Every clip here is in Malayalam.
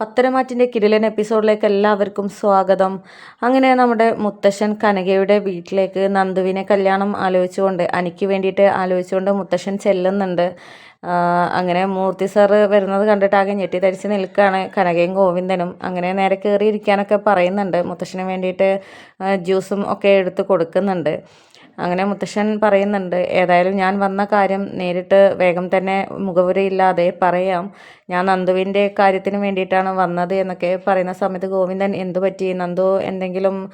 പത്തരമാറ്റിന്റെ കിരിലൻ എപ്പിസോഡിലേക്ക് എല്ലാവർക്കും സ്വാഗതം. അങ്ങനെ നമ്മുടെ മുത്തശ്ശൻ കനകയുടെ വീട്ടിലേക്ക് നന്ദുവിനെ കല്യാണം ആലോചിച്ചുകൊണ്ട് അനിക്ക് വേണ്ടിയിട്ട് ആലോചിച്ചുകൊണ്ട് മുത്തശ്ശൻ ചെല്ലുന്നുണ്ട്. അങ്ങനെ മൂർത്തി സാറ് വരുന്നത് കണ്ടിട്ട് ആകെ ഞെട്ടിത്തരിച്ച് നിൽക്കുകയാണ് കനകയും ഗോവിന്ദനും. അങ്ങനെ നേരെ കയറിയിരിക്കാനൊക്കെ പറയുന്നുണ്ട്. മുത്തശ്ശന് വേണ്ടിയിട്ട് ജ്യൂസും ഒക്കെ എടുത്ത് കൊടുക്കുന്നുണ്ട്. അങ്ങനെ മുത്തശ്ശൻ പറയുന്നുണ്ട് ഏതായാലും ഞാൻ വന്ന കാര്യം നേരിട്ട് വേഗം തന്നെ മുഖവുരയില്ലാതെ പറയാം. ഞാൻ നന്ദുവിന്റെ കാര്യത്തിന് വേണ്ടിയിട്ടാണ് വന്നത് എന്നൊക്കെ പറയുന്ന സമയത്ത് ഗോവിന്ദൻ എന്തു പറ്റി? നന്ദു എന്തെങ്കിലും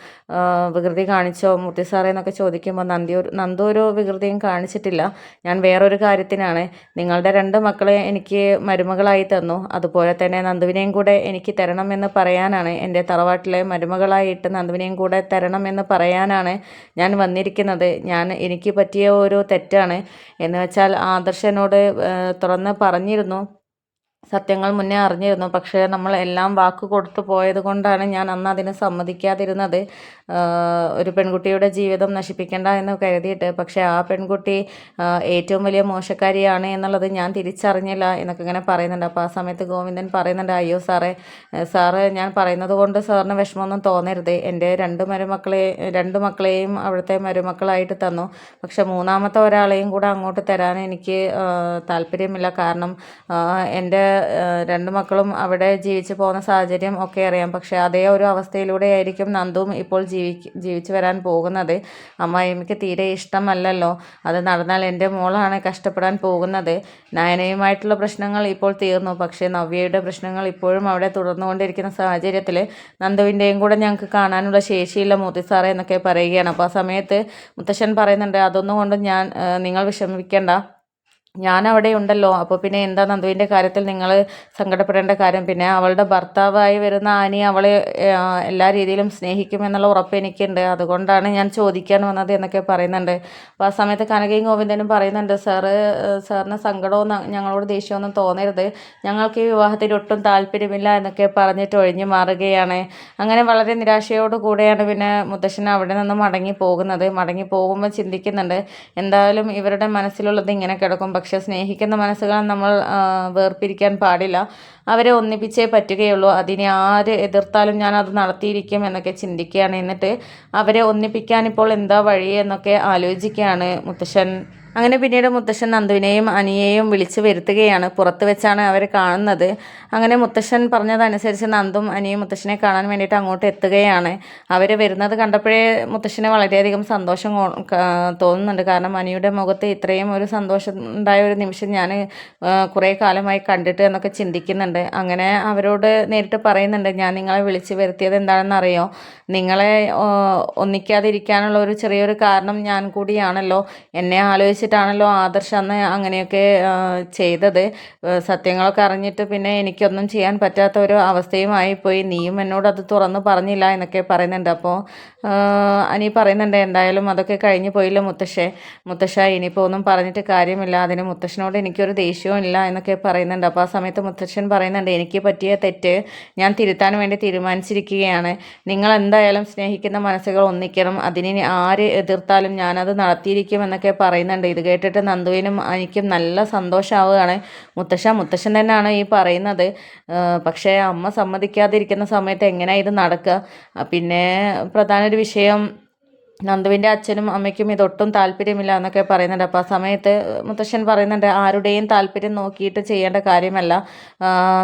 വികൃതി കാണിച്ചോ? മുത്തി സാറേ എന്നൊക്കെ ചോദിക്കുമ്പോൾ നന്ദി ഒരു നന്ദു ഒരു വികൃതിയും കാണിച്ചിട്ടില്ല. ഞാൻ വേറൊരു കാര്യത്തിനാണ്. നിങ്ങളുടെ രണ്ട് മക്കളെ എനിക്ക് മരുമകളായി തന്നു. അതുപോലെ തന്നെ നന്ദുവിനെയും കൂടെ എനിക്ക് തരണമെന്ന് പറയാനാണ്. എന്റെ തറവാട്ടിലെ മരുമകളായിട്ട് നന്ദുവിനെയും കൂടെ തരണമെന്ന് പറയാനാണ് ഞാൻ വന്നിരിക്കുന്നത്. ഞാൻ എനിക്ക് പറ്റിയ ഒരു തെറ്റാണ്. എന്ന് വെച്ചാൽ ആദർശ് എന്നോട് തുറന്ന് പറഞ്ഞിരുന്നു. സത്യങ്ങൾ മുന്നേ അറിഞ്ഞിരുന്നു. പക്ഷേ നമ്മൾ എല്ലാം വാക്ക് കൊടുത്തു പോയത് കൊണ്ടാണ് ഞാൻ അന്ന് അതിന് സമ്മതിക്കാതിരുന്നത്. ഒരു പെൺകുട്ടിയുടെ ജീവിതം നശിപ്പിക്കേണ്ട എന്ന് കരുതിയിട്ട്. പക്ഷേ ആ പെൺകുട്ടി ഏറ്റവും വലിയ മോശക്കാരിയാണ് എന്നുള്ളത് ഞാൻ തിരിച്ചറിഞ്ഞില്ല എന്നൊക്കെ ഇങ്ങനെ പറയുന്നുണ്ട്. അപ്പോൾ ആ സമയത്ത് ഗോവിന്ദൻ പറയുന്നുണ്ട് അയ്യോ സാറേ സാറ് ഞാൻ പറയുന്നത് കൊണ്ട് സാറിന് വിഷമമൊന്നും തോന്നരുത്. എന്റെ രണ്ട് മരുമക്കളെ രണ്ട് മക്കളെയും അവിടുത്തെ മരുമക്കളായിട്ട് തന്നു. പക്ഷേ മൂന്നാമത്തെ ഒരാളെയും കൂടെ അങ്ങോട്ട് തരാൻ എനിക്ക് താല്പര്യമില്ല. കാരണം എന്റെ രണ്ട് മക്കളും അവിടെ ജീവിച്ച് പോകുന്ന സാഹചര്യം ഒക്കെ അറിയാം. പക്ഷേ അതേ ഒരു അവസ്ഥയിലൂടെ ആയിരിക്കും നന്ദുവും ഇപ്പോൾ ജീവിക്ക് ജീവിച്ചു വരാൻ പോകുന്നത്. അമ്മായിമ്മയ്ക്ക് തീരെ ഇഷ്ടമല്ലല്ലോ. അത് നടന്നാൽ എന്റെ മോളാണ് കഷ്ടപ്പെടാൻ പോകുന്നത്. നയനയുമായിട്ടുള്ള പ്രശ്നങ്ങൾ ഇപ്പോൾ തീർന്നു. പക്ഷേ നവ്യയുടെ പ്രശ്നങ്ങൾ ഇപ്പോഴും അവിടെ തുടർന്നുകൊണ്ടിരിക്കുന്ന സാഹചര്യത്തിൽ നന്ദുവിന്റെയും കൂടെ ഞങ്ങൾക്ക് കാണാനുള്ള ശേഷിയില്ല മൂത്തി സാറേ എന്നൊക്കെ പറയുകയാണ്. അപ്പോൾ ആ സമയത്ത് മുത്തശ്ശൻ പറയുന്നുണ്ട് അതൊന്നും കൊണ്ട് ഞാൻ നിങ്ങൾ വിഷമിക്കേണ്ട. ഞാൻ അവിടെ ഉണ്ടല്ലോ. അപ്പോൾ പിന്നെ എന്താ നന്ദുവിന്റെ കാര്യത്തിൽ നിങ്ങൾ സങ്കടപ്പെടേണ്ട കാര്യം? പിന്നെ അവളുടെ ഭർത്താവായി വരുന്ന ആനി അവളെ എല്ലാ രീതിയിലും സ്നേഹിക്കുമെന്നുള്ള ഉറപ്പ് എനിക്കുണ്ട്. അതുകൊണ്ടാണ് ഞാൻ ചോദിക്കാൻ വന്നത് എന്നൊക്കെ പറയുന്നുണ്ട്. അപ്പോൾ ആ സമയത്ത് കനകയും ഗോവിന്ദനും പറയുന്നുണ്ട് സാറ് സാറിന് സങ്കടവും ഞങ്ങളോട് ദേഷ്യമൊന്നും തോന്നരുത്. ഞങ്ങൾക്ക് ഈ വിവാഹത്തിൽ ഒട്ടും താല്പര്യമില്ല എന്നൊക്കെ പറഞ്ഞിട്ട് ഒഴിഞ്ഞു മാറുകയാണ്. അങ്ങനെ വളരെ നിരാശയോട് കൂടെയാണ് പിന്നെ മുത്തശ്ശൻ അവിടെ നിന്ന് മടങ്ങി പോകുന്നത്. മടങ്ങി പോകുമ്പോൾ ചിന്തിക്കുന്നുണ്ട് എന്തായാലും ഇവരുടെ മനസ്സിലുള്ളത് ഇങ്ങനെ കിടക്കും. പക്ഷെ സ്നേഹിക്കുന്ന മനസ്സുകൾ നമ്മൾ വേർപിരിക്കാൻ പാടില്ല. അവരെ ഒന്നിപ്പിച്ചേ പറ്റുകയുള്ളൂ. അതിനെ ആര് എതിർത്താലും ഞാൻ അത് നടത്തിയിരിക്കും എന്നൊക്കെ ചിന്തിക്കുകയാണ്. എന്നിട്ട് അവരെ ഒന്നിപ്പിക്കാൻ ഇപ്പോൾ എന്താ വഴി എന്നൊക്കെ ആലോചിക്കുകയാണ് മുത്തശ്ശൻ. അങ്ങനെ പിന്നീട് മുത്തശ്ശൻ നന്ദുവിനെയും അനിയെയും വിളിച്ചു വരുത്തുകയാണ്. പുറത്ത് വെച്ചാണ് അവർ കാണുന്നത്. അങ്ങനെ മുത്തശ്ശൻ പറഞ്ഞതനുസരിച്ച് നന്ദും അനിയും മുത്തശ്ശനെ കാണാൻ വേണ്ടിയിട്ട് അങ്ങോട്ട് എത്തുകയാണ്. അവർ വരുന്നത് കണ്ടപ്പോഴേ മുത്തശ്ശന് വളരെയധികം സന്തോഷം തോന്നുന്നുണ്ട്. കാരണം അനിയുടെ മുഖത്ത് ഇത്രയും ഒരു സന്തോഷം ഉണ്ടായ ഒരു നിമിഷം ഞാൻ കുറേ കാലമായി കണ്ടിട്ട് എന്നൊക്കെ ചിന്തിക്കുന്നുണ്ട്. അങ്ങനെ അവരോട് നേരിട്ട് പറയുന്നുണ്ട് ഞാൻ നിങ്ങളെ വിളിച്ചു വരുത്തിയത് എന്താണെന്ന് അറിയോ നിങ്ങളെ ഒന്നിക്കാതിരിക്കാനുള്ള ഒരു ചെറിയൊരു കാരണം ഞാൻ കൂടിയാണല്ലോ. എന്നെ ആലോചിച്ചിട്ടാണല്ലോ ആദർശ് അന്ന് അങ്ങനെയൊക്കെ ചെയ്തത്. സത്യങ്ങളൊക്കെ അറിഞ്ഞിട്ട് പിന്നെ എനിക്കൊന്നും ചെയ്യാൻ പറ്റാത്ത ഒരു അവസ്ഥയുമായി പോയി നീയും എന്നോട് അത് തുറന്നു പറഞ്ഞില്ല എന്നൊക്കെ പറയുന്നുണ്ട്. അപ്പോൾ അനി പറയുന്നുണ്ട് എന്തായാലും അതൊക്കെ കഴിഞ്ഞു പോയില്ല മുത്തശ്ശേ. മുത്തശ്ശ ഇനിയിപ്പോൾ ഒന്നും പറഞ്ഞിട്ട് കാര്യമില്ല. അതിന് മുത്തശ്ശനോട് എനിക്കൊരു ദേഷ്യവും ഇല്ല എന്നൊക്കെ പറയുന്നുണ്ട്. അപ്പോൾ ആ സമയത്ത് മുത്തശ്ശൻ പറയുന്നുണ്ട് എനിക്ക് പറ്റിയ തെറ്റ് ഞാൻ തിരുത്താൻ വേണ്ടി തീരുമാനിച്ചിരിക്കുകയാണ്. നിങ്ങൾ എന്തായാലും സ്നേഹിക്കുന്ന മനസ്സുകൾ ഒന്നിക്കണം. അതിനെ ആര് എതിർത്താലും ഞാനത് നടത്തിയിരിക്കും എന്നൊക്കെ പറയുന്നുണ്ട്. ഇത് കേട്ടിട്ട് നന്ദുവിനും എനിക്കും നല്ല സന്തോഷമാവുകയാണ് മുത്തശ്ശ മുത്തശ്ശൻ തന്നെയാണ് ഈ പറയുന്നത്. പക്ഷേ അമ്മ സമ്മതിക്കാതിരിക്കുന്ന സമയത്ത് എങ്ങനെയാണ് ഇത് നടക്കുക? പിന്നെ പ്രധാന ഒരു വിഷയം നന്ദുവിന്റെ അച്ഛനും അമ്മയ്ക്കും ഇതൊട്ടും താല്പര്യമില്ല എന്നൊക്കെ പറയുന്നുണ്ട്. അപ്പോൾ ആ സമയത്ത് മുത്തശ്ശൻ പറയുന്നുണ്ട് ആരുടെയും താല്പര്യം നോക്കിയിട്ട് ചെയ്യേണ്ട കാര്യമല്ല.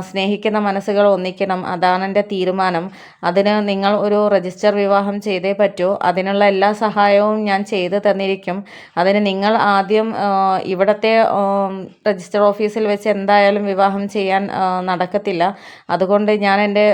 സ്നേഹിക്കുന്ന മനസ്സുകൾ ഒന്നിക്കണം. അതാണ് എന്റെ തീരുമാനം. അതിന് നിങ്ങൾ ഒരു രജിസ്റ്റർ വിവാഹം ചെയ്തേ പറ്റൂ. അതിനുള്ള എല്ലാ സഹായവും ഞാൻ ചെയ്തു തന്നിരിക്കും. അതിന് നിങ്ങൾ ആദ്യം ഇവിടുത്തെ രജിസ്റ്റർ ഓഫീസിൽ വെച്ച് എന്തായാലും വിവാഹം ചെയ്യാൻ നടക്കത്തില്ല. അതുകൊണ്ട് ഞാൻ എന്റെ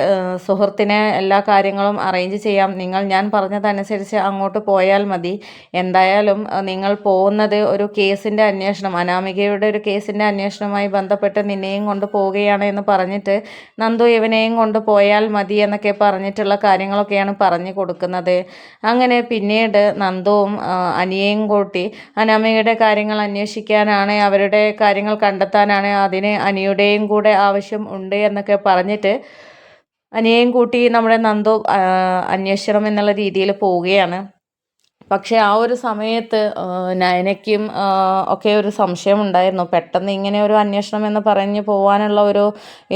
സുഹൃത്തിനെ എല്ലാ കാര്യങ്ങളും അറേഞ്ച് ചെയ്യാം. നിങ്ങൾ ഞാൻ പറഞ്ഞതനുസരിച്ച് അങ്ങോട്ട് പോയാൽ മതി. എന്തായാലും നിങ്ങൾ പോകുന്നത് ഒരു കേസിന്റെ അന്വേഷണം അനാമികയുടെ ഒരു കേസിന്റെ അന്വേഷണവുമായി ബന്ധപ്പെട്ട് നിന്നെയും കൊണ്ട് പോവുകയാണ് എന്ന് പറഞ്ഞിട്ട് നന്ദു ഇവനെയും കൊണ്ട് പോയാൽ മതി എന്നൊക്കെ പറഞ്ഞിട്ടുള്ള കാര്യങ്ങളൊക്കെയാണ് പറഞ്ഞു കൊടുക്കുന്നത്. അങ്ങനെ പിന്നീട് നന്ദുവും അനിയയും കൂട്ടി അനാമികയുടെ കാര്യങ്ങൾ അന്വേഷിക്കാനാണ് അവരുടെ കാര്യങ്ങൾ കണ്ടെത്താനാണ് അതിന് അനിയുടെയും കൂടെ ആവശ്യം ഉണ്ട് എന്നൊക്കെ പറഞ്ഞിട്ട് അനിയെയും കൂട്ടി നമ്മുടെ നന്ദു അന്വേഷണം എന്നുള്ള രീതിയിൽ പോവുകയാണ്. പക്ഷേ ആ ഒരു സമയത്ത് നയനയ്ക്കും ഒക്കെ ഒരു സംശയം ഉണ്ടായിരുന്നു പെട്ടെന്ന് ഇങ്ങനെ ഒരു അന്വേഷണം എന്ന് പറഞ്ഞ് പോകാനുള്ള ഒരു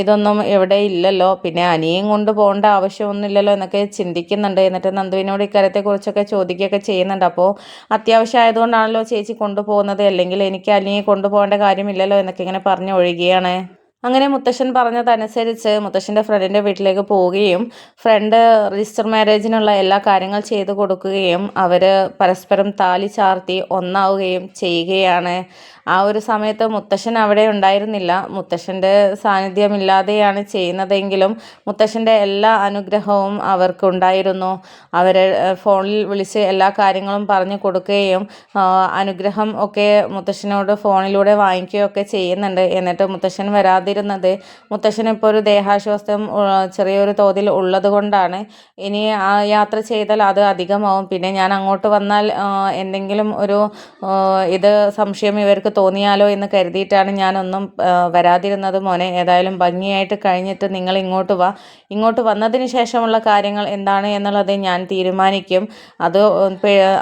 ഇതൊന്നും ഇവിടെ ഇല്ലല്ലോ. പിന്നെ അനിയും കൊണ്ട് പോകേണ്ട ആവശ്യമൊന്നുമില്ലല്ലോ എന്നൊക്കെ ചിന്തിക്കുന്നുണ്ട്. എന്നിട്ട് നന്ദുവിനോട് ഇക്കാര്യത്തെക്കുറിച്ചൊക്കെ ചോദിക്കുകയൊക്കെ ചെയ്യുന്നുണ്ട്. അപ്പോൾ അത്യാവശ്യം ആയതുകൊണ്ടാണല്ലോ ചേച്ചി കൊണ്ടുപോകുന്നത്? അല്ലെങ്കിൽ എനിക്ക് അനിയെ കൊണ്ടുപോകേണ്ട കാര്യമില്ലല്ലോ എന്നൊക്കെ ഇങ്ങനെ പറഞ്ഞ് ഒഴുകിയാണ്. അങ്ങനെ മുത്തശ്ശൻ പറഞ്ഞതനുസരിച്ച് മുത്തശ്ശന്റെ ഫ്രണ്ടിന്റെ വീട്ടിലേക്ക് പോവുകയും ഫ്രണ്ട് രജിസ്റ്റർ മാരേജിനുള്ള എല്ലാ കാര്യങ്ങൾ ചെയ്തു കൊടുക്കുകയും അവർ പരസ്പരം താലി ചാർത്തി ഒന്നാവുകയും ചെയ്യുകയാണ്. ആ ഒരു സമയത്ത് മുത്തശ്ശൻ അവിടെ ഉണ്ടായിരുന്നില്ല. മുത്തശ്ശന്റെ സാന്നിധ്യമില്ലാതെയാണ് ചെയ്യുന്നതെങ്കിലും മുത്തശ്ശന്റെ എല്ലാ അനുഗ്രഹവും അവർക്കുണ്ടായിരുന്നു. അവർ ഫോണിൽ വിളിച്ച് എല്ലാ കാര്യങ്ങളും പറഞ്ഞു കൊടുക്കുകയും അനുഗ്രഹം ഒക്കെ മുത്തശ്ശനോട് ഫോണിലൂടെ വാങ്ങിക്കുകയൊക്കെ ചെയ്യുന്നുണ്ട്. എന്നിട്ട് മുത്തശ്ശൻ വരാതിരുന്നത്. മുത്തശ്ശന് ഇപ്പോൾ ഒരു ദേഹാശ്വാസം ചെറിയൊരു തോതിൽ ഉള്ളത് കൊണ്ടാണ്. ഇനി ആ യാത്ര ചെയ്താൽ അത് അധികമാവും. പിന്നെ ഞാൻ അങ്ങോട്ട് വന്നാൽ എന്തെങ്കിലും ഒരു ഇത് സംശയം ഇവർക്ക് തോന്നിയാലോ എന്ന് കരുതിയിട്ടാണ് ഞാനൊന്നും വരാതിരുന്നത്. മോനെ ഏതായാലും ഭംഗിയായിട്ട് കഴിഞ്ഞിട്ട് നിങ്ങൾ ഇങ്ങോട്ട് വാ. ഇങ്ങോട്ട് വന്നതിന് ശേഷമുള്ള കാര്യങ്ങൾ എന്താണ് എന്നുള്ളത് ഞാൻ തീരുമാനിക്കും. അത്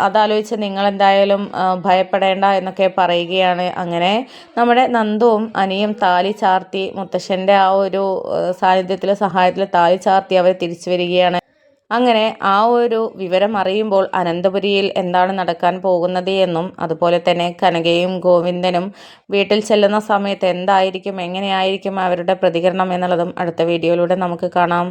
അതാലോചിച്ച് നിങ്ങൾ എന്തായാലും ഭയപ്പെടേണ്ട എന്നൊക്കെ പറയുകയാണ്. അങ്ങനെ നമ്മുടെ നന്ദുവും അനിയും താലി ചാർത്തി മുത്തശ്ശന്റെ ആ ഒരു സാന്നിധ്യത്തിൽ സഹായത്തിൽ താലി ചാർത്തി അവർ തിരിച്ചു വരികയാണ്. അങ്ങനെ ആ ഒരു വിവരം അറിയുമ്പോൾ അനന്തപുരിയിൽ എന്താണ് നടക്കാൻ പോകുന്നത് എന്നും അതുപോലെ തന്നെ കനകയും ഗോവിന്ദനും വീട്ടിൽ ചെല്ലുന്ന സമയത്ത് എന്തായിരിക്കും എങ്ങനെയായിരിക്കും അവരുടെ പ്രതികരണം എന്നുള്ളതും അടുത്ത വീഡിയോയിലൂടെ നമുക്ക് കാണാം.